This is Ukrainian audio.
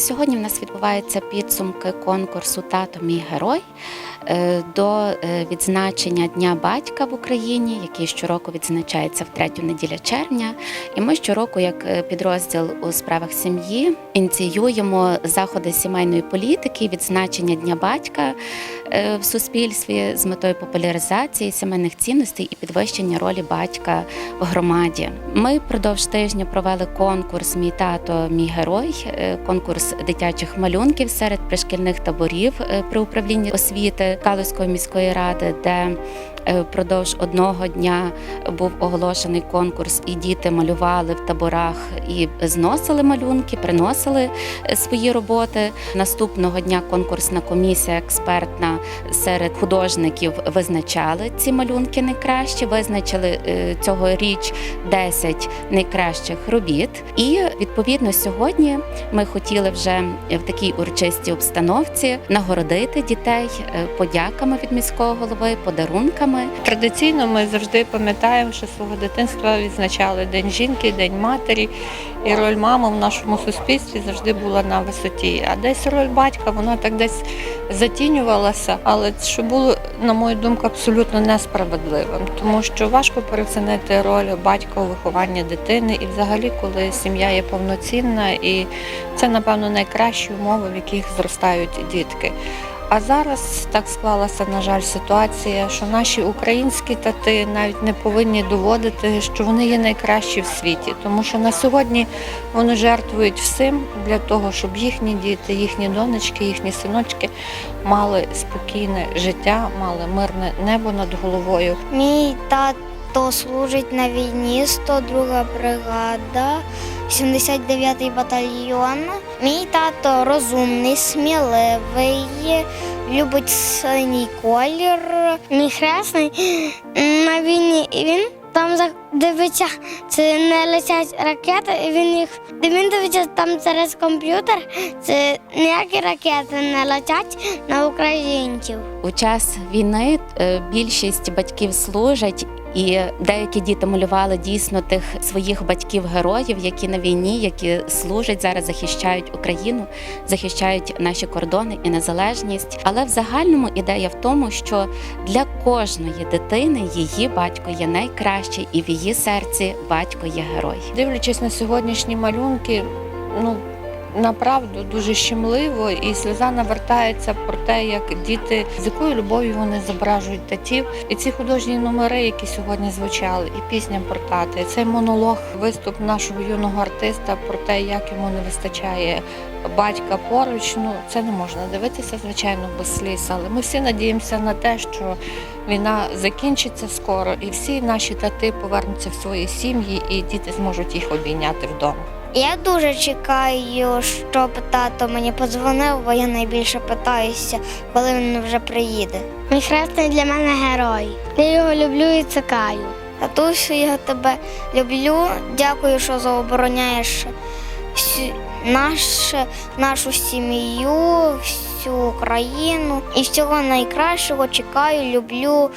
Сьогодні в нас відбуваються підсумки конкурсу Тато мій герой е, до е, відзначення Дня батька в Україні, який щороку відзначається в третю неділю червня. І ми щороку, як е, підрозділ у справах сім'ї, ініціюємо заходи сімейної політики, відзначення Дня батька в суспільстві з метою популяризації сімейних цінностей і підвищення ролі батька в громаді. Ми впродовж тижня провели конкурс Мій тато, мій герой, е, конкурс дитячих малюнків серед пришкільних таборів е, при управлінні освіти Калузької міської ради, де впродовж одного дня був оголошений конкурс, і діти малювали в таборах і зносили малюнки, приносили е, свої роботи. Наступного дня конкурсна комісія експертна серед художників визначали ці малюнки найкращі, визначили е, цьогоріч 10 найкращих робіт. І відповідно сьогодні ми хотіли вже в такій урочистій обстановці нагородити дітей е, подяками від міського голови, подарунками. Традиційно ми завжди пам'ятаємо, що свого дитинства відзначали День жінки, День матері, і роль мами в нашому суспільстві завжди була на висоті. А десь роль батька, вона так десь затінювалася, але що було, на мою думку, абсолютно несправедливим, тому що важко переоцінити роль батька у вихованні дитини, і взагалі, коли сім'я є повноцінна, і це, напевно, найкращі умови, в яких зростають дітки. А зараз так склалася, на жаль, ситуація, що наші українські тати навіть не повинні доводити, що вони є найкращі в світі, тому що на сьогодні вони жертвують всім для того, щоб їхні діти, їхні донечки, їхні синочки мали спокійне життя, мали мирне небо над головою. Мій тато служить на війні, 102 бригада, 79-й батальйон. Мій тато розумний, сміливий, любить синій колір. Мій хресний на війні і він там за- дивиться, це не летять ракети, і він їх. Він дивиться там через комп'ютер, це ніякі ракети не летять на українців. У час війни е, більшість батьків служать. І деякі діти малювали дійсно тих своїх батьків-героїв, які на війні, які служать зараз, захищають Україну, захищають наші кордони і незалежність. Але в загальному ідея в тому, що для кожної дитини її батько є найкращий, і в її серці батько є герой. Дивлячись на сьогоднішні малюнки, ну направду дуже щемливо, і сльоза навертається про те, як діти з якою любов'ю вони зображують татів. І ці художні номери, які сьогодні звучали, і пісня про тата, і цей монолог, виступ нашого юного артиста про те, як йому не вистачає батька поруч. Ну це не можна дивитися, звичайно, без сліз. Але ми всі надіємося на те, що війна закінчиться скоро, і всі наші тати повернуться в свої сім'ї, і діти зможуть їх обійняти вдома. Я дуже чекаю, щоб тато мені подзвонив, бо я найбільше питаюся, коли він вже приїде. Мій хресний для мене герой. Я його люблю і цикаю. Татусю, я тебе люблю. Дякую, що заобороняєш нашу сім'ю, всю Україну. І всього найкращого чекаю, люблю.